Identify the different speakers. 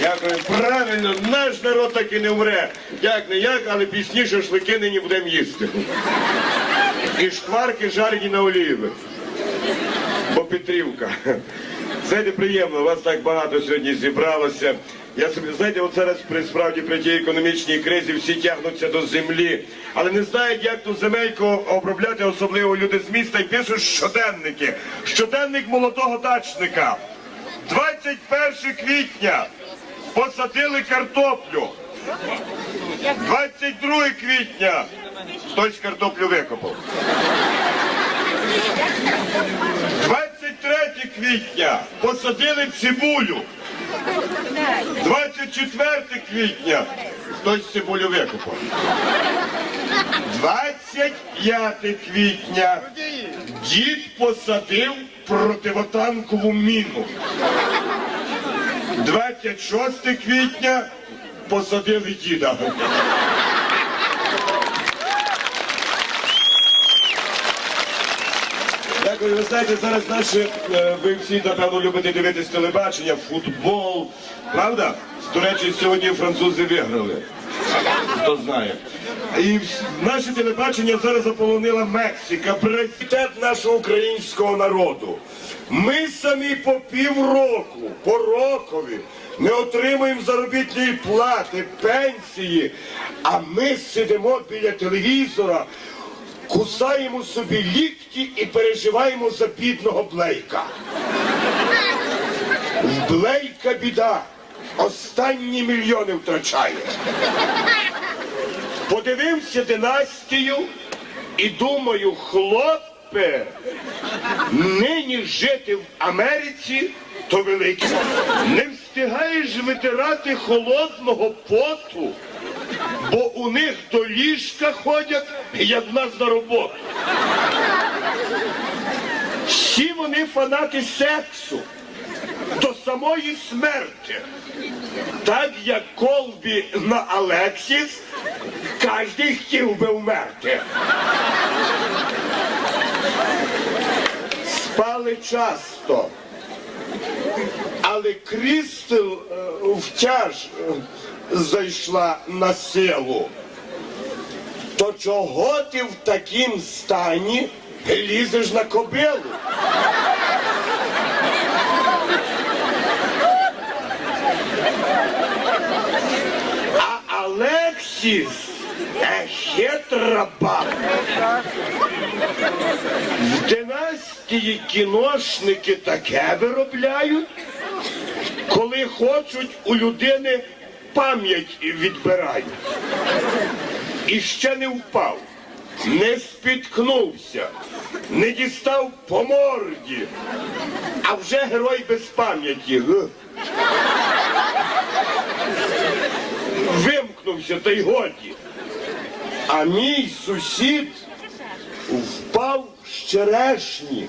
Speaker 1: Дякую. Правильно, наш народ так і не вмре. Як не як, але пісні шашлики нині будемо їсти. І шкварки жарені на оліві. Бо Петрівка. Знаєте, приємно, вас так багато сьогодні зібралося. Я собі, знаєте, от зараз при справді при тій економічній кризі всі тягнуться до землі, але не знають, як ту земельку обробляти, особливо люди з міста, і пишуть щоденники. Щоденник молодого дачника. 21 квітня посадили картоплю. 22 квітня хтось картоплю викопав. 23 квітня посадили цибулю. 24 квітня хтось цибулю викопав. 25 квітня дід посадив противотанкову міну. 26 квітня посадили діда. Дякую, ви знаєте, зараз наші, е, ви всі, напевно, любите дивитись телебачення, футбол. Правда? До речі, сьогодні французи виграли. Хто знає. І наше телебачення зараз заполонила Мексика, пріоритет нашого українського народу. Ми самі по півроку, по рокові не отримуємо заробітної плати, пенсії, а ми сидимо біля телевізора, кусаємо собі лікті і переживаємо за бідного Блейка. В Блейка біда. Останні мільйони втрачає. Подивився династію і думаю, хлопе, нині жити в Америці то велике. Не встигаєш витирати холодного поту, бо у них до ліжка ходять, як в нас на роботу. Всі вони фанати сексу до самої смерті. Так як Колбі на Алексіс, кожен хотів би вмерти. Спали часто. Але Крістел е, втяж е, зайшла на силу. То чого ти в такім стані лізеш на кобилу? А Алексіс е, хитра баба. В династії кіношники таке виробляють, коли хочуть у людини пам'ять відбирають. І ще не впав, не спіткнувся, не дістав по морді, а вже герой без пам'яті. Вимкнувся та й годі. А мій сусід впав з черешні.